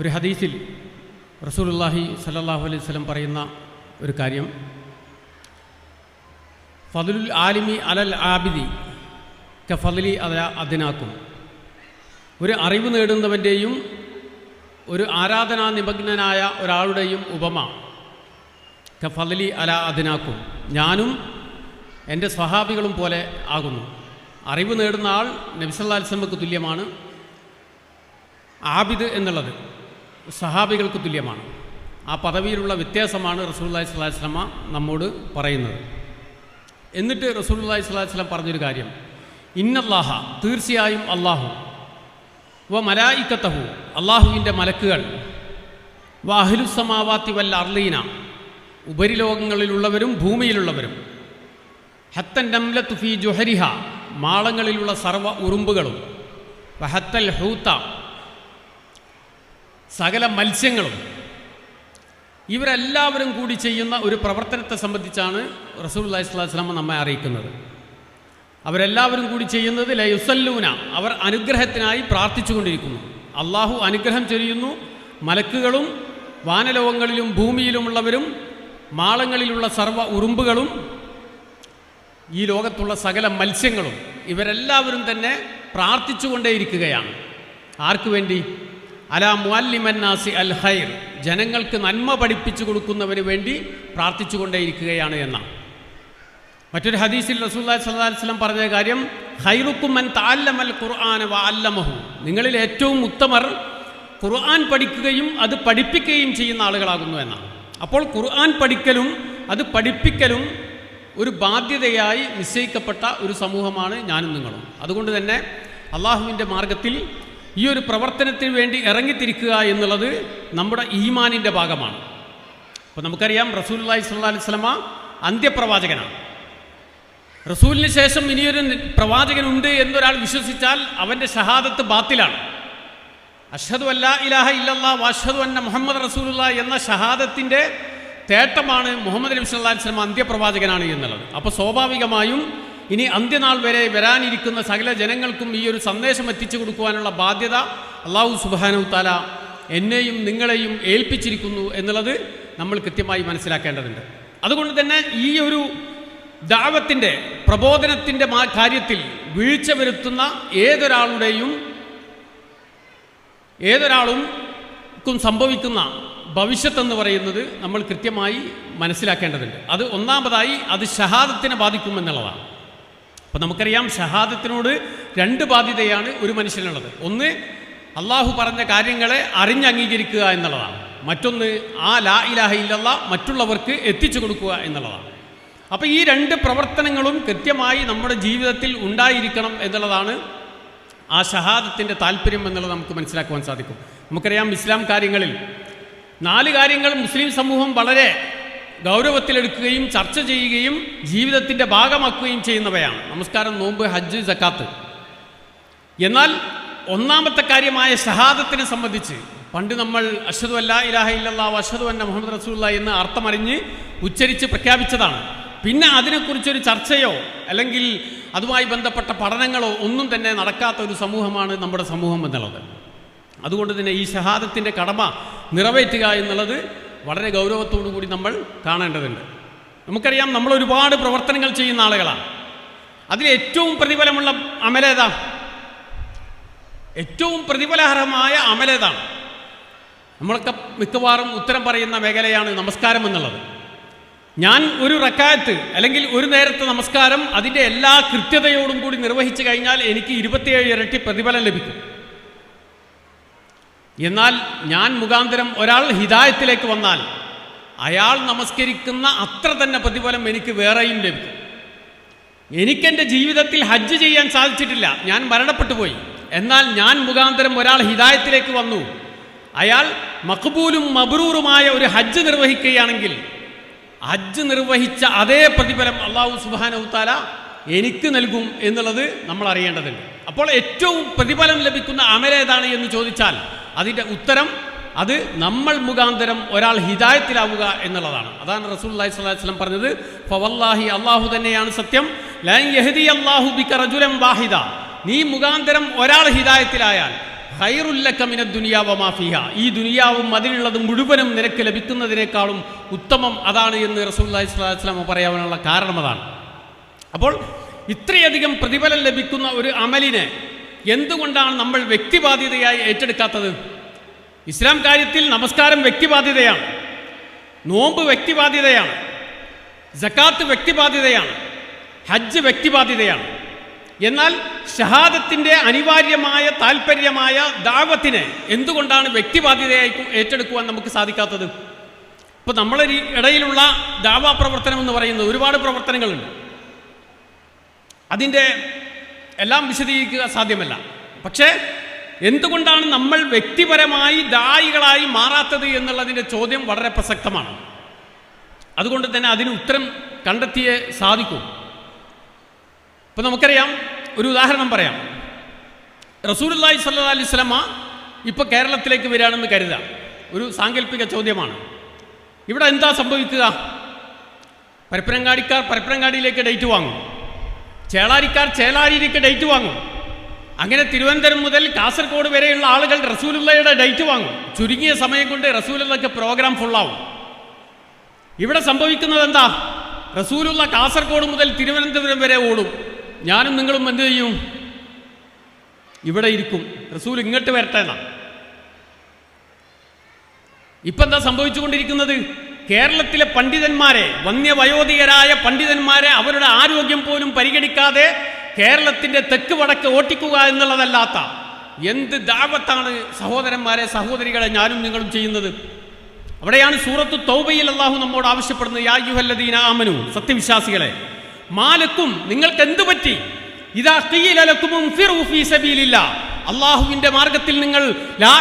ഒരു ഹദീസിൽ റസൂലുള്ളാഹി സല്ലാഹു അലൈഹി വസല്ലം പറയുന്ന ഒരു കാര്യം. ഫതുലുൽ ആലിമി അലൽ ആബിദി ക ഫതുലി അല അതിനാക്കും ഒരു അറിവ് നേടുന്നവന്റെയും ഒരു ആരാധനാ നിമഗ്നനായ ഒരാളുടെയും ഉപമ ക ഫതുലി അല അതിനാക്കും ഞാനും എന്റെ സ്വഹാബികളും പോലെ ആകുന്നു. അറിവ് നേടുന്ന ആൾ നബിസല്ലാസ്ലമക്ക് തുല്യമാണ്. ആബിദ് എന്നുള്ളത്. സഹാബികൾക്ക് തുല്യമാണ്. ആ പദവിയിലുള്ള വ്യത്യാസമാണ് റസൂല്ലാഹി സ്വലാഹി സ്വലമ നമ്മോട് പറയുന്നത്. എന്നിട്ട് റസൂല്ലാഹി സ്വലാഹി സ്വലം പറഞ്ഞൊരു കാര്യം. ഇന്നല്ലാഹ തീർച്ചയായും അള്ളാഹു വ മലായിക്കത്തഹു അള്ളാഹുവിന്റെ മലക്കുകൾ. വ അഹ്ലുസമാവാത്തി വല്ല അർലീന ഉപരിലോകങ്ങളിലുള്ളവരും ഭൂമിയിലുള്ളവരും. ഹത്തൻ നംല തുഫി ജുഹരിഹ മാളങ്ങളിലുള്ള സർവ ഉറുമ്പുകളും. വഹത്തൽ ഹൂത്ത സകല മത്സ്യങ്ങളും. ഇവരെല്ലാവരും കൂടി ചെയ്യുന്ന ഒരു പ്രവർത്തനത്തെ സംബന്ധിച്ചാണ് റസൂൽ അള്ളഹി സ്വലാസ്ലാമ നമ്മെ അറിയിക്കുന്നത്. അവരെല്ലാവരും കൂടി ചെയ്യുന്നത് ലയുസല്ലൂന അവർ അനുഗ്രഹത്തിനായി പ്രാർത്ഥിച്ചുകൊണ്ടിരിക്കുന്നു. അള്ളാഹു അനുഗ്രഹം ചൊരിയുന്നു. മലക്കുകളും വാനലോകങ്ങളിലും ഭൂമിയിലുമുള്ളവരും മാളങ്ങളിലുള്ള സർവ ഉറുമ്പുകളും ഈ ലോകത്തുള്ള സകല മത്സ്യങ്ങളും ഇവരെല്ലാവരും തന്നെ പ്രാർത്ഥിച്ചുകൊണ്ടേയിരിക്കുകയാണ്. ആർക്കു വേണ്ടി അലാ മുഅല്ലിമന്നാസി അൽ ഖൈർ. ജനങ്ങൾക്ക് നന്മ പഠിപ്പിച്ചു കൊടുക്കുന്നവന് വേണ്ടി പ്രാർത്ഥിച്ചുകൊണ്ടേയിരിക്കുകയാണ് എന്നാണ്. മറ്റൊരു ഹദീസിൽ റസൂല്ലാ വസല്ലം പറഞ്ഞ കാര്യം ഖൈറുക്കും മൻ തഅല്ലമൽ ഖുർആന വ അല്ലമഹു നിങ്ങളിൽ ഏറ്റവും ഉത്തമർ ഖുർആൻ പഠിക്കുകയും അത് പഠിപ്പിക്കുകയും ചെയ്യുന്ന ആളുകളാകുന്നു എന്നാണ്. അപ്പോൾ ഖുർആൻ പഠിക്കലും അത് പഠിപ്പിക്കലും ഒരു ബാധ്യതയായി നിശ്ചയിക്കപ്പെട്ട ഒരു സമൂഹമാണ് ഞാനും നിങ്ങളും. അതുകൊണ്ട് തന്നെ അള്ളാഹുവിന്റെ മാർഗത്തിൽ ഈ ഒരു പ്രവർത്തനത്തിന് വേണ്ടി ഇറങ്ങിത്തിരിക്കുക എന്നുള്ളത് നമ്മുടെ ഈമാനിന്റെ ഭാഗമാണ്. അപ്പോൾ നമുക്കറിയാം റസൂൽ അള്ളഹി സ്വല്ലാ അലൈഹി സ്വലമ അന്ത്യപ്രവാചകനാണ്. റസൂലിന് ശേഷം ഇനിയൊരു പ്രവാചകനുണ്ട് എന്നൊരാൾ വിശ്വസിച്ചാൽ അവന്റെ ഷഹാദത്ത് ബാത്തിലാണ്. അഷദു അല്ല ഇലാഹ ഇല്ലല്ലാ വാഷദ് അന്ന മുഹമ്മദ് റസൂലുള്ള എന്ന ഷഹാദത്തിന്റെ തേട്ടമാണ് മുഹമ്മദ് നബി വസല്ലം അന്ത്യപ്രവാചകനാണ് എന്നുള്ളത്. അപ്പോൾ സ്വാഭാവികമായും ഇനി അന്ത്യനാൾ വരെ വരാനിരിക്കുന്ന സകല ജനങ്ങൾക്കും ഈ ഒരു സന്ദേശം എത്തിച്ചു കൊടുക്കുവാനുള്ള ബാധ്യത അള്ളാഹു സുബാനു താല എന്നെയും നിങ്ങളെയും ഏൽപ്പിച്ചിരിക്കുന്നു എന്നുള്ളത് നമ്മൾ കൃത്യമായി മനസ്സിലാക്കേണ്ടതുണ്ട്. അതുകൊണ്ട് തന്നെ ഈ ഒരു ദാവത്തിന്റെ പ്രബോധനത്തിന്റെ കാര്യത്തിൽ വീഴ്ച വരുത്തുന്ന ഏതൊരാളുടെയും ഏതൊരാളും സംഭവിക്കുന്ന ഭവിഷ്യത്തെന്ന് പറയുന്നത് നമ്മൾ കൃത്യമായി മനസ്സിലാക്കേണ്ടതുണ്ട്. അത് ഒന്നാമതായി അത് ഷഹാദത്തിനെ ബാധിക്കുമെന്നുള്ളതാണ്. അപ്പം നമുക്കറിയാം ഷഹാദത്തിനോട് രണ്ട് ബാധ്യതയാണ് ഒരു മനുഷ്യനുള്ളത്. ഒന്ന് അള്ളാഹു പറഞ്ഞ കാര്യങ്ങളെ അറിഞ്ഞംഗീകരിക്കുക എന്നുള്ളതാണ്. മറ്റൊന്ന് ആ ലാ ഇലാഹ ഇല്ലല്ല മറ്റുള്ളവർക്ക് എത്തിച്ചു കൊടുക്കുക എന്നുള്ളതാണ്. അപ്പോൾ ഈ രണ്ട് പ്രവർത്തനങ്ങളും കൃത്യമായി നമ്മുടെ ജീവിതത്തിൽ ഉണ്ടായിരിക്കണം എന്നുള്ളതാണ് ആ ഷഹാദത്തിന്റെ താല്പര്യം എന്നുള്ളത് നമുക്ക് മനസ്സിലാക്കുവാൻ സാധിക്കും. നമുക്കറിയാം ഇസ്ലാം കാര്യങ്ങളിൽ നാല് കാര്യങ്ങൾ മുസ്ലിം സമൂഹം വളരെ ഗൗരവത്തിലെടുക്കുകയും ചർച്ച ചെയ്യുകയും ജീവിതത്തിന്റെ ഭാഗമാക്കുകയും ചെയ്യുന്നവയാണ്. നമസ്കാരം നോമ്പ് ഹജ്ജ് ജക്കാത്ത്. എന്നാൽ ഒന്നാമത്തെ കാര്യമായ ഷഹാദത്തിനെ സംബന്ധിച്ച് പണ്ട് നമ്മൾ അഷദു അല്ല ഇലാഹ ഇല്ലല്ലാ അഷദു അന്ന മുഹമ്മദ് റസൂല്ല എന്ന് അർത്ഥമറിഞ്ഞ് ഉച്ചരിച്ച് പ്രഖ്യാപിച്ചതാണ്. പിന്നെ അതിനെക്കുറിച്ചൊരു ചർച്ചയോ അല്ലെങ്കിൽ അതുമായി ബന്ധപ്പെട്ട പഠനങ്ങളോ ഒന്നും തന്നെ നടക്കാത്ത ഒരു സമൂഹമാണ് നമ്മുടെ സമൂഹം എന്നുള്ളത്. അതുകൊണ്ട് തന്നെ ഈ ഷഹാദത്തിന്റെ കടമ നിറവേറ്റുക എന്നുള്ളത് വളരെ ഗൗരവത്തോടു കൂടി നമ്മൾ കാണേണ്ടതുണ്ട്. നമുക്കറിയാം നമ്മൾ ഒരുപാട് പ്രവർത്തനങ്ങൾ ചെയ്യുന്ന ആളുകളാണ്. അതിൽ ഏറ്റവും പ്രതിഫലമുള്ള അമലേതാ ഏറ്റവും പ്രതിഫലഹരമായ അമലേതാണ് നമ്മളൊക്കെ മിക്കവാറും ഉത്തരം പറയുന്ന മേഖലയാണ് നമസ്കാരം എന്നുള്ളത്. ഞാൻ ഒരു റക്കായത്ത് അല്ലെങ്കിൽ ഒരു നേരത്തെ നമസ്കാരം അതിന്റെ എല്ലാ കൃത്യതയോടും കൂടി നിർവഹിച്ചു കഴിഞ്ഞാൽ എനിക്ക് ഇരുപത്തിയേഴ് ഇരട്ടി പ്രതിഫലം ലഭിക്കും. എന്നാൽ ഞാൻ മുഖാന്തരം ഒരാൾ ഹിതായത്തിലേക്ക് വന്നാൽ അയാൾ നമസ്കരിക്കുന്ന അത്ര തന്നെ പ്രതിഫലം എനിക്ക് വേറെയും ലഭിക്കും. എനിക്കെന്റെ ജീവിതത്തിൽ ഹജ്ജ് ചെയ്യാൻ സാധിച്ചിട്ടില്ല. ഞാൻ മരണപ്പെട്ടു പോയി. എന്നാൽ ഞാൻ മുഖാന്തരം ഒരാൾ ഹിതായത്തിലേക്ക് വന്നു. അയാൾ മക്ബൂലും മബ്രൂറുമായ ഒരു ഹജ്ജ് നിർവഹിക്കുകയാണെങ്കിൽ ഹജ്ജ് നിർവഹിച്ച അതേ പ്രതിഫലം അള്ളാഹു സുബാനവുത്താല എനിക്ക് നൽകും എന്നുള്ളത് നമ്മൾ അറിയേണ്ടതുണ്ട്. അപ്പോൾ ഏറ്റവും പ്രതിഫലം ലഭിക്കുന്ന അമലേതാണ് എന്ന് ചോദിച്ചാൽ അതിന്റെ ഉത്തരം അത് നമ്മൾ മുഖാന്തരം ഒരാൾ ഹിതായത്തിലാവുക എന്നുള്ളതാണ്. അതാണ് റസൂൽ അള്ളഹി സ്വലാഹി വസ്ലം പറഞ്ഞത്. ഫവല്ലാഹി അള്ളാഹു തന്നെയാണ് സത്യം. അല്ലാഹു ബിക റജുലൻ വാഹിദ. നീ മുഖാന്തരം ഒരാൾ ഹിതായത്തിലായാൽ ഹൈറുല്ലക്കമിന ദുനിയാവ മാഫിഹ ഈ ദുനിയാവും അതിലുള്ളത് മുഴുവനും നിനക്ക് ലഭിക്കുന്നതിനേക്കാളും ഉത്തമം അതാണ് എന്ന് റസൂൽ റസൂല്ലി സ്വലാസ്ലാം പറയാനുള്ള കാരണം അതാണ്. അപ്പോൾ ഇത്രയധികം പ്രതിഫലം ലഭിക്കുന്ന ഒരു അമലിനെ എന്തുകൊണ്ടാണ് നമ്മൾ വ്യക്തിബാധ്യതയായി ഏറ്റെടുക്കാത്തത്? ഇസ്ലാം കാര്യത്തിൽ നമസ്കാരം വ്യക്തിബാധ്യതയാണ്. നോമ്പ് വ്യക്തിബാധ്യതയാണ്. ജക്കാത്ത് വ്യക്തിബാധ്യതയാണ്. ഹജ്ജ് വ്യക്തിബാധ്യതയാണ്. എന്നാൽ ഷഹാദത്തിന്റെ അനിവാര്യമായ താല്പര്യമായ ദാവത്തിനെ എന്തുകൊണ്ടാണ് വ്യക്തിബാധ്യതയായി ഏറ്റെടുക്കുവാൻ നമുക്ക് സാധിക്കാത്തത്? ഇപ്പോൾ നമ്മളെ ഇടയിലുള്ള ദാവാ പ്രവർത്തനം എന്ന് പറയുന്നത് ഒരുപാട് പ്രവർത്തനങ്ങളുണ്ട്. അതിന്റെ എല്ലാം വിശദീകരിക്കുക സാധ്യമല്ല. പക്ഷേ എന്തുകൊണ്ടാണ് നമ്മൾ വ്യക്തിപരമായി ദായികളായി മാറാത്തത് എന്നുള്ളതിന്റെ ചോദ്യം വളരെ പ്രസക്തമാണ്. അതുകൊണ്ട് തന്നെ അതിന് ഉത്തരം കണ്ടെത്തിയേ സാധിക്കൂ. ഇപ്പം നമുക്കറിയാം ഒരു ഉദാഹരണം പറയാം. റസൂലുല്ലാഹി സല്ലാ അലൈഹി സ്വലമ ഇപ്പോൾ കേരളത്തിലേക്ക് വരികയാണെന്ന് കരുതാം ഒരു സാങ്കല്പിക ചോദ്യമാണ്. ഇവിടെ എന്താ സംഭവിക്കുക? പരപ്പനങ്ങാടിക്കാർ പരപ്പനങ്ങാടിയിലേക്ക് ഡേറ്റ് വാങ്ങും. ചേളാരിക്കാർ ചേളാരിക്ക് ഡേറ്റ് വാങ്ങും. അങ്ങനെ തിരുവനന്തപുരം മുതൽ കാസർഗോഡ് വരെയുള്ള ആളുകൾ റസൂലുള്ളയുടെ ഡേറ്റ് വാങ്ങും. ചുരുങ്ങിയ സമയം കൊണ്ട് റസൂലുള്ളക്ക് പ്രോഗ്രാം ഫുള്ളാവും ഇവിടെ സംഭവിക്കുന്നത് എന്താ? റസൂലുള്ള കാസർഗോഡ് മുതൽ തിരുവനന്തപുരം വരെ ഓടും. ഞാനും നിങ്ങളും എന്ത് ചെയ്യും? ഇവിടെ ഇരിക്കും. റസൂൽ ഇങ്ങോട്ട് വരട്ടെ ഇപ്പം എന്താ സംഭവിച്ചുകൊണ്ടിരിക്കുന്നത്? കേരളത്തിലെ പണ്ഡിതന്മാരെ വന്യവയോധികരായ പണ്ഡിതന്മാരെ അവരുടെ ആരോഗ്യം പോലും പരിഗണിക്കാതെ കേരളത്തിന്റെ തെക്ക് വടക്ക് ഓട്ടിക്കുക എന്നുള്ളതല്ലാത്ത എന്ത് ദാപത്താണ് സഹോദരന്മാരെ സഹോദരികളെ ഞാനും നിങ്ങളും ചെയ്യുന്നത്? അവിടെയാണ് സൂറത്ത് തൗബയിൽ അള്ളാഹു നമ്മോട് ആവശ്യപ്പെടുന്നത് യാ യുഹല്ലദീന ആമനു സത്യവിശ്വാസികളെ. മാലക്കും നിങ്ങൾക്ക് എന്തു പറ്റി ഇതാ അള്ളാഹുവിന്റെ മാർഗത്തിൽ നിങ്ങൾ ലാ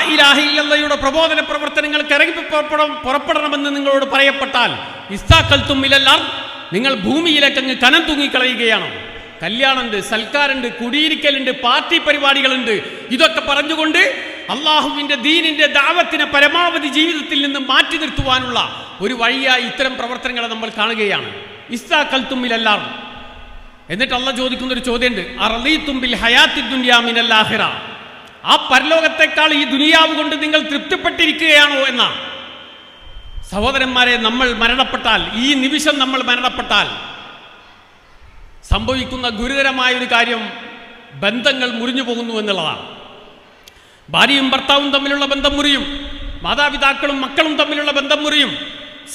പ്രബോധന പ്രവർത്തനങ്ങൾക്ക് ഇറങ്ങി പുറപ്പെടണം പുറപ്പെടണമെന്ന് നിങ്ങളോട് പറയപ്പെട്ടാൽ ഇസ്താക്കൽത്തും ഇലല്ലാർ നിങ്ങൾ ഭൂമിയിലേക്ക് അങ്ങ് കനം തൂങ്ങിക്കളയുകയാണ്. കല്യാണമുണ്ട് സൽക്കാരുണ്ട് കുടിയിരിക്കലുണ്ട് പാർട്ടി പരിപാടികളുണ്ട്. ഇതൊക്കെ പറഞ്ഞുകൊണ്ട് അള്ളാഹുവിന്റെ ദീനിന്റെ ദാവത്തിനെ പരമാവധി ജീവിതത്തിൽ നിന്ന് മാറ്റി നിർത്തുവാനുള്ള ഒരു വഴിയായി ഇത്തരം പ്രവർത്തനങ്ങളെ നമ്മൾ കാണുകയാണ്. ഇസ്താക്കൽത്തുമ്മിലെല്ലാം എന്നിട്ട് അള്ള ചോദിക്കുന്ന ഒരു ചോദ്യമുണ്ട് അറലീത്തുമ്പിൽ ഹയാത്തി ദുന്യാമിനല്ലാഹിറ ആ പരലോകത്തെക്കാൾ ഈ ദുനിയാവ് കൊണ്ട് നിങ്ങൾ തൃപ്തിപ്പെട്ടിരിക്കുകയാണോ എന്നാണ് സഹോദരന്മാരെ നമ്മൾ മരണപ്പെട്ടാൽ ഈ നിമിഷം നമ്മൾ മരണപ്പെട്ടാൽ സംഭവിക്കുന്ന ഗുരുതരമായ ഒരു കാര്യം ബന്ധങ്ങൾ മുറിഞ്ഞു പോകുന്നു എന്നുള്ളതാണ്. ഭാര്യയും ഭർത്താവും തമ്മിലുള്ള ബന്ധം മുറിയും മാതാപിതാക്കളും മക്കളും തമ്മിലുള്ള ബന്ധം മുറിയും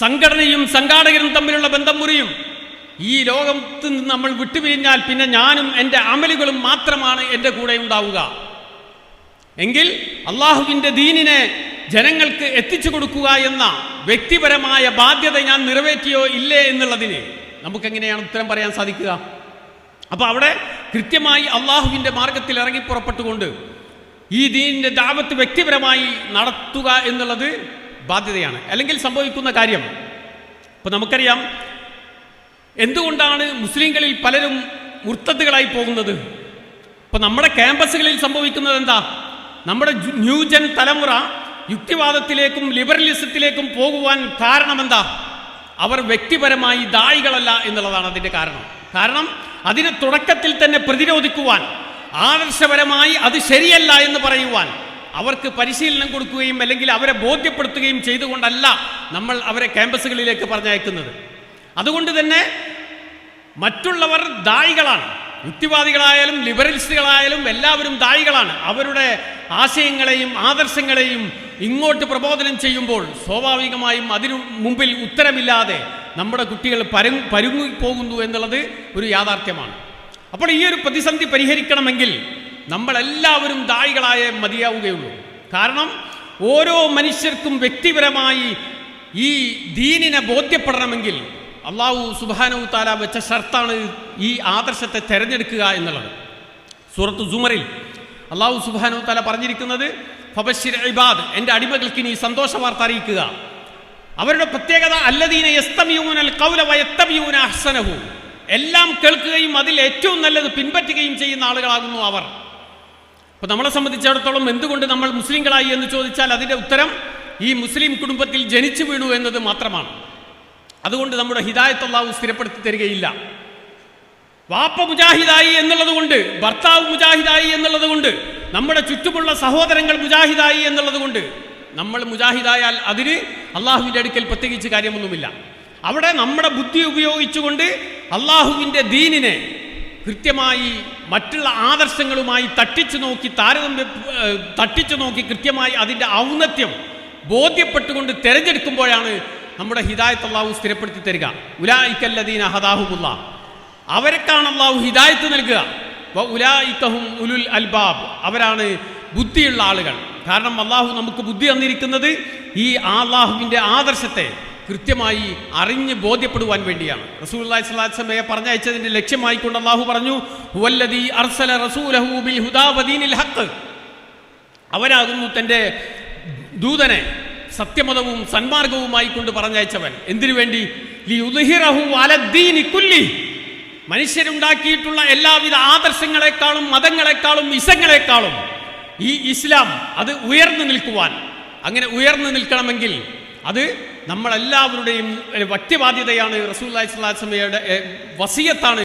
സംഘടനയും സംഘാടകരും തമ്മിലുള്ള ബന്ധം മുറിയും ഈ ലോകത്ത് നമ്മൾ വിട്ടുപിരിഞ്ഞാൽ പിന്നെ ഞാനും എന്റെ അമലുകളും മാത്രമാണ് എന്റെ കൂടെ ഉണ്ടാവുക. എങ്കിൽ അള്ളാഹുവിന്റെ ദീനിനെ ജനങ്ങൾക്ക് എത്തിച്ചു കൊടുക്കുക എന്ന വ്യക്തിപരമായ ബാധ്യത ഞാൻ നിറവേറ്റിയോ ഇല്ലേ എന്നുള്ളതിന് നമുക്കെങ്ങനെയാണ് ഉത്തരം പറയാൻ സാധിക്കുക? അപ്പോൾ അവിടെ കൃത്യമായി അള്ളാഹുവിന്റെ മാർഗത്തിൽ ഇറങ്ങി പുറപ്പെട്ടുകൊണ്ട് ഈ ദീനിന്റെ ദാപത്ത് വ്യക്തിപരമായി നടത്തുക എന്നുള്ളത് ബാധ്യതയാണ്. അല്ലെങ്കിൽ സംഭവിക്കുന്ന കാര്യം ഇപ്പം നമുക്കറിയാം എന്തുകൊണ്ടാണ് മുസ്ലിങ്ങളിൽ പലരും മുർത്തത്തുകളായി പോകുന്നത്? ഇപ്പം നമ്മുടെ ക്യാമ്പസുകളിൽ സംഭവിക്കുന്നത് എന്താ? നമ്മുടെ ന്യൂജൻ തലമുറ യുക്തിവാദത്തിലേക്കും ലിബറലിസത്തിലേക്കും പോകുവാൻ കാരണമെന്താ? അവർ വ്യക്തിപരമായി ദായികളല്ല എന്നുള്ളതാണ് അതിന്റെ കാരണം. കാരണം അതിനെ തുടക്കത്തിൽ തന്നെ പ്രതിരോധിക്കുവാൻ ആദർശപരമായി അത് ശരിയല്ല എന്ന് പറയുവാൻ അവർക്ക് പരിശീലനം കൊടുക്കുകയും അല്ലെങ്കിൽ അവരെ ബോധ്യപ്പെടുത്തുകയും ചെയ്തുകൊണ്ടല്ല നമ്മൾ അവരെ ക്യാമ്പസുകളിലേക്ക് പറഞ്ഞയക്കുന്നത്. അതുകൊണ്ട് തന്നെ മറ്റുള്ളവർ ദായികളാണ്. യുക്തിവാദികളായാലും ലിബറലിസ്റ്റുകളായാലും എല്ലാവരും ദായികളാണ്. അവരുടെ ആശയങ്ങളെയും ആദർശങ്ങളെയും ഇങ്ങോട്ട് പ്രബോധനം ചെയ്യുമ്പോൾ സ്വാഭാവികമായും അതിനു മുമ്പിൽ ഉത്തരമില്ലാതെ നമ്മുടെ കുട്ടികൾ പരു പരുങ്ങിപ്പോകുന്നു എന്നുള്ളത് ഒരു യാഥാർത്ഥ്യമാണ്. അപ്പോൾ ഈ ഒരു പ്രതിസന്ധി പരിഹരിക്കണമെങ്കിൽ നമ്മളെല്ലാവരും ദായികളായ മതിയാവുകയുള്ളൂ. കാരണം ഓരോ മനുഷ്യർക്കും വ്യക്തിപരമായി ഈ ദീനിനെ ബോധ്യപ്പെടണമെങ്കിൽ അള്ളാഹു സുബാനവും താല വെച്ച ഷർത്താണ് ഈ ആദർശത്തെ തിരഞ്ഞെടുക്കുക എന്നുള്ളത്. സൂറത്ത് സുമറിൽ അള്ളാഹു സുബാനു താല പറഞ്ഞിരിക്കുന്നത് ഫബഷിർ ഇബാദ് എന്റെ അടിമകൾക്ക് ഇനി സന്തോഷ വാർത്ത അറിയിക്കുക. അവരുടെ പ്രത്യേകത അല്ലദീന യസ്തമിയൂനൽ കൗല വയത്തമിയൂന അഹ്സനഹു. എല്ലാം കേൾക്കുകയും അതിൽ ഏറ്റവും നല്ലത് പിൻപറ്റുകയും ചെയ്യുന്ന ആളുകളാകുന്നു അവർ. അപ്പോൾ നമ്മളെ സംബന്ധിച്ചിടത്തോളം എന്തുകൊണ്ട് നമ്മൾ മുസ്ലിങ്ങളായി എന്ന് ചോദിച്ചാൽ അതിന്റെ ഉത്തരം ഈ മുസ്ലിം കുടുംബത്തിൽ ജനിച്ചു വീണു എന്നത് മാത്രമാണ്. അതുകൊണ്ട് നമ്മുടെ ഹിദായത്ത് അള്ളാഹു സ്ഥിരപ്പെടുത്തി തരികയില്ല. വാപ്പ മുജാഹിദായി എന്നുള്ളത് കൊണ്ട് ഭർത്താവ് മുജാഹിദായി എന്നുള്ളത് കൊണ്ട് നമ്മുടെ ചുറ്റുമുള്ള സഹോദരങ്ങൾ മുജാഹിദായി എന്നുള്ളത് കൊണ്ട് നമ്മൾ മുജാഹിദായാൽ അതിന് അള്ളാഹുവിന്റെ അടുക്കൽ പ്രത്യേകിച്ച് കാര്യമൊന്നുമില്ല. അവിടെ നമ്മുടെ ബുദ്ധി ഉപയോഗിച്ചുകൊണ്ട് അള്ളാഹുവിന്റെ ദീനിനെ കൃത്യമായി മറ്റുള്ള ആദർശങ്ങളുമായി തട്ടിച്ചു നോക്കി താരതമ്യ തട്ടിച്ചു നോക്കി കൃത്യമായി അതിന്റെ ഔന്നത്യം ബോധ്യപ്പെട്ടുകൊണ്ട് തിരഞ്ഞെടുക്കുമ്പോഴാണ് നമ്മുടെ ഹിദായത്ത് അള്ളാഹു സ്ഥിരപ്പെടുത്തി തരിക. ഉലായിക്കല്ലദീൻ അഹദാഹുമുള്ള അവരെക്കാണ് അള്ളാഹു ഹിദായത്ത് നൽകുക. ഉലായിക്കഹും ഉലുൽ അൽബാബ്. അവരാണ് ബുദ്ധിയുള്ള ആളുകൾ. കാരണം അള്ളാഹു നമുക്ക് ബുദ്ധി തന്നിരിക്കുന്നത് ഈ അള്ളാഹുവിന്റെ ആദർശത്തെ കൃത്യമായി അറിഞ്ഞ് ബോധ്യപ്പെടുവാൻ വേണ്ടിയാണ്. റസൂലുള്ളാഹി സ്വല്ലല്ലാഹു അലൈഹി പറഞ്ഞയച്ചതിന്റെ ലക്ഷ്യമായി ലക്ഷ്യമായിക്കൊണ്ട് അള്ളാഹു പറഞ്ഞു അർസല റസൂലഹു ബിൽ ഹുദാ വദീനിൽ ഹഖ്. അവനാകുന്നു തന്റെ ദൂതനെ സത്യമതവും സന്മാർഗവുമായി കൊണ്ട് പറഞ്ഞയച്ചവൻ. എന്തിനു വേണ്ടി? മനുഷ്യരുണ്ടാക്കിയിട്ടുള്ള എല്ലാവിധ ആദർശങ്ങളെക്കാളും മതങ്ങളെക്കാളും ഇസങ്ങളെക്കാളും ഈ ഇസ്ലാം അത് ഉയർന്നു നിൽക്കുവാൻ. അങ്ങനെ ഉയർന്നു നിൽക്കണമെങ്കിൽ അത് നമ്മളെല്ലാവരുടെയും വ്യക്തിബാധ്യതയാണ് റസൂല്ലാഹി വസീയത്താണ്.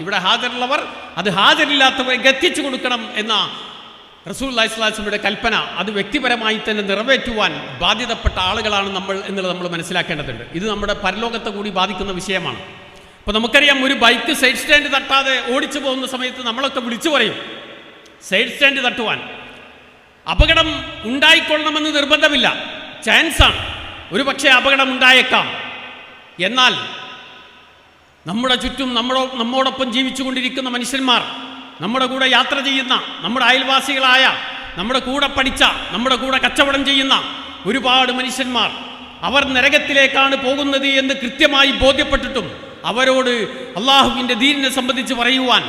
ഇവിടെ ഹാജരുള്ളവർ അത് ഹാജരില്ലാത്തവരെ എത്തിച്ചു കൊടുക്കണം എന്ന റസൂൽ അള്ളാഹിസ്ലാസ്ലമിയുടെ കൽപ്പന അത് വ്യക്തിപരമായി തന്നെ നിറവേറ്റുവാൻ ബാധ്യതപ്പെട്ട ആളുകളാണ് നമ്മൾ എന്നുള്ളത് നമ്മൾ മനസ്സിലാക്കേണ്ടതുണ്ട്. ഇത് നമ്മുടെ പരലോകത്തെ കൂടി ബാധിക്കുന്ന വിഷയമാണ്. അപ്പോൾ നമുക്കറിയാം ഒരു ബൈക്ക് സൈഡ് സ്റ്റാൻഡ് തട്ടാതെ ഓടിച്ചു പോകുന്ന സമയത്ത് നമ്മളൊക്കെ വിളിച്ചു പറയും സൈഡ് സ്റ്റാൻഡ് തട്ടുവാൻ. അപകടം ഉണ്ടായിക്കൊള്ളണമെന്ന് നിർബന്ധമില്ല. ചാൻസാണ് ഒരു പക്ഷേ അപകടം ഉണ്ടായേക്കാം. എന്നാൽ നമ്മുടെ ചുറ്റും നമ്മളോ നമ്മോടൊപ്പം ജീവിച്ചുകൊണ്ടിരിക്കുന്ന മനുഷ്യന്മാർ നമ്മുടെ കൂടെ യാത്ര ചെയ്യുന്ന നമ്മുടെ അയൽവാസികളായ നമ്മുടെ കൂടെ പഠിച്ച നമ്മുടെ കൂടെ കച്ചവടം ചെയ്യുന്ന ഒരുപാട് മനുഷ്യന്മാർ അവർ നരകത്തിലേക്കാണ് പോകുന്നത് എന്ന് കൃത്യമായി ബോധ്യപ്പെട്ടിട്ടും അവരോട് അള്ളാഹുവിന്റെ ദീനിനെ സംബന്ധിച്ച് പറയുവാൻ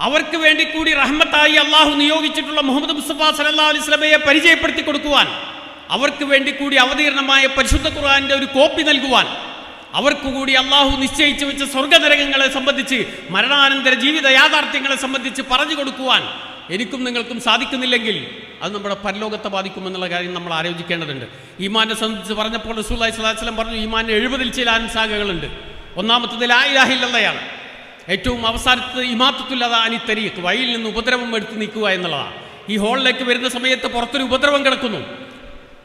അവർക്ക് വേണ്ടി കൂടി റഹ്മത്തായി അള്ളാഹു നിയോഗിച്ചിട്ടുള്ള മുഹമ്മദ് മുസ്തഫ സലല്ലാ അലിസ്ലമയെ പരിചയപ്പെടുത്തി കൊടുക്കുവാൻ അവർക്ക് വേണ്ടി കൂടി അവതീർണമായ പരിശുദ്ധ ഖുർആാന്റെ ഒരു കോപ്പി നൽകുവാൻ അവർക്ക് കൂടി അള്ളാഹു നിശ്ചയിച്ചു വെച്ച സ്വർഗതരംഗങ്ങളെ സംബന്ധിച്ച് മരണാനന്തര ജീവിത യാഥാർത്ഥ്യങ്ങളെ സംബന്ധിച്ച് പറഞ്ഞു കൊടുക്കുവാൻ എനിക്കും നിങ്ങൾക്കും സാധിക്കുന്നില്ലെങ്കിൽ അത് നമ്മുടെ പരലോകത്തെ ബാധിക്കുമെന്നുള്ള കാര്യം നമ്മൾ ആലോചിക്കേണ്ടതുണ്ട്. ഈമാനെ സംബന്ധിച്ച് പറഞ്ഞപ്പോൾ റസൂല്ലായി സ്വലാസ്ലം പറഞ്ഞു ഈമാന്റെ എഴുപതിൽ ചില അനുസാഖകളുണ്ട് ഒന്നാമത്തത് ലായിലാഹില്ലയാണ് ഏറ്റവും അവസാനത്ത് അനി അനിത്തരീക്ക് വഴിയിൽ നിന്ന് ഉപദ്രവം എടുത്ത് നിൽക്കുക എന്നുള്ളതാണ്. ഈ ഹോളിലേക്ക് വരുന്ന സമയത്ത് പുറത്തൊരു ഉപദ്രവം കിടക്കുന്നു.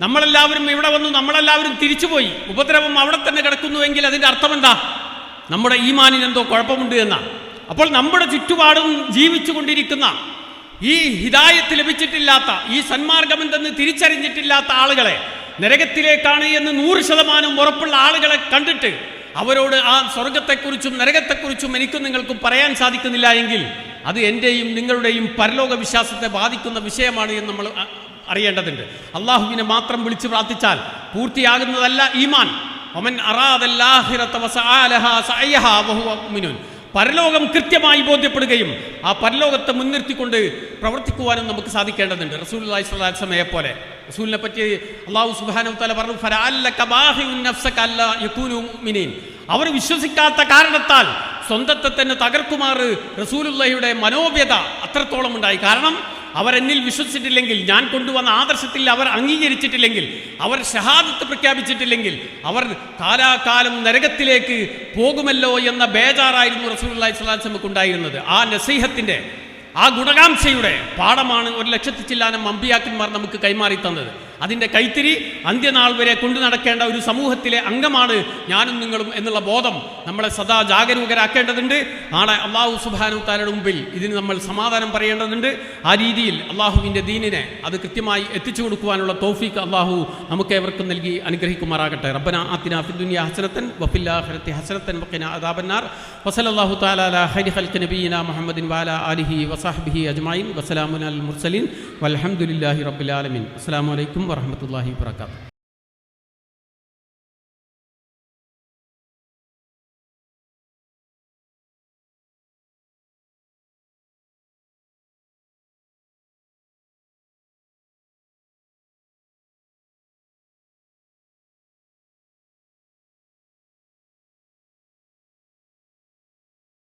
നമ്മളെല്ലാവരും ഇവിടെ വന്നു നമ്മളെല്ലാവരും തിരിച്ചുപോയി. ഉപദ്രവം അവിടെ തന്നെ കിടക്കുന്നുവെങ്കിൽ അതിന്റെ അർത്ഥം എന്താ? നമ്മുടെ ഈമാനിന് എന്തോ കുഴപ്പമുണ്ട് എന്നാണ് അപ്പോൾ നമ്മുടെ ചുറ്റുപാടും ജീവിച്ചു കൊണ്ടിരിക്കുന്ന ഈ ഹിതായത്ത് ലഭിച്ചിട്ടില്ലാത്ത ഈ സന്മാർഗം എന്തെന്ന് തിരിച്ചറിഞ്ഞിട്ടില്ലാത്ത ആളുകളെ നരകത്തിലേക്കാണ് എന്ന് നൂറ് ശതമാനം ഉറപ്പുള്ള ആളുകളെ കണ്ടിട്ട് അവരോട് ആ സ്വർഗത്തെക്കുറിച്ചും നരകത്തെക്കുറിച്ചും എനിക്കും നിങ്ങൾക്കും പറയാൻ സാധിക്കുന്നില്ല എങ്കിൽ അത് എന്റെയും നിങ്ങളുടെയും പരലോക വിശ്വാസത്തെ ബാധിക്കുന്ന വിഷയമാണ് എന്ന് നമ്മൾ അറിയേണ്ടതുണ്ട്. അള്ളാഹുവിനെ മാത്രം വിളിച്ച് പ്രാർത്ഥിച്ചാൽ പൂർത്തിയാകുന്നതല്ല ഈമാൻ. ഒമൻ. പരലോകം കൃത്യമായി ബോധ്യപ്പെടുകയും ആ പരലോകത്തെ മുൻനിർത്തിക്കൊണ്ട് പ്രവർത്തിക്കുവാനും നമുക്ക് സാധിക്കേണ്ടതുണ്ട്. റസൂൽ സമയെ പോലെ. റസൂലിനെ പറ്റി അള്ളാഹു സുബാനു തല പറഞ്ഞു. അവർ വിശ്വസിക്കാത്ത കാരണത്താൽ സ്വന്തത്തെ തന്നെ തകർക്കുമാറ് റസൂലുള്ളയുടെ മനോവ്യത അത്രത്തോളം ഉണ്ടായി കാരണം അവർ എന്നിൽ വിശ്വസിച്ചിട്ടില്ലെങ്കിൽ ഞാൻ കൊണ്ടുവന്ന ആദർശത്തിൽ അവർ അംഗീകരിച്ചിട്ടില്ലെങ്കിൽ അവർ ഷഹാദത്ത് പ്രഖ്യാപിച്ചിട്ടില്ലെങ്കിൽ അവർ കാലാകാലം നരകത്തിലേക്ക് പോകുമല്ലോ എന്ന ബേജാറായിരുന്നു റസൂലുള്ളാഹി സ്വല്ലല്ലാഹു അലൈഹി വസല്ലമക്ക് ഉണ്ടായിരുന്നത്. ആ നസീഹത്തിന്റെ ആ ഗുണകാംക്ഷയുടെ പാഠമാണ് ഒരു ലക്ഷത്തി ചില്ലാനം അമ്പിയാക്കന്മാർ നമുക്ക് കൈമാറി തന്നത്. അതിന്റെ കൈത്തിരി അന്ത്യനാൾ വരെ കൊണ്ടു നടക്കേണ്ട ഒരു സമൂഹത്തിലെ അംഗമാണ് ഞാനും നിങ്ങളും എന്നുള്ള ബോധം നമ്മളെ സദാ ജാഗരൂകരാക്കേണ്ടതുണ്ട്. നാളെ അള്ളാഹു സുബാനു താലയുടെ മുമ്പിൽ ഇതിന് നമ്മൾ സമാധാനം പറയേണ്ടതുണ്ട്. ആ രീതിയിൽ അള്ളാഹുവിന്റെ ദീനിനെ അത് കൃത്യമായി എത്തിച്ചു കൊടുക്കുവാനുള്ള തോഫീക്ക് അള്ളാഹു നമുക്കേവർക്കും നൽകി അനുഗ്രഹിക്കുമാറാകട്ടെ. റബ്ബന ആത്തിന ഫിദ്ദുനിയ ഹസനത്തൻ വഫില്ലാഹരത്തി ഹസനത്തൻ വഖിന അദാബന്നാർ. വസല്ലല്ലാഹു തആല അലാ ഹൽക്ക് നബിയിന മുഹമ്മദിൻ വാല അലിഹി വസഹ്ബിഹി അജ്മായിൻ വസലാമുൻ അൽ മുർസലീൻ. വലഹമുല്ലാഹി റബ്ബിൽ ആലമീൻ. അസ്സലാമു അലൈക്കും വറഹ്മത്തുള്ളാഹി വബറകാതുഹു.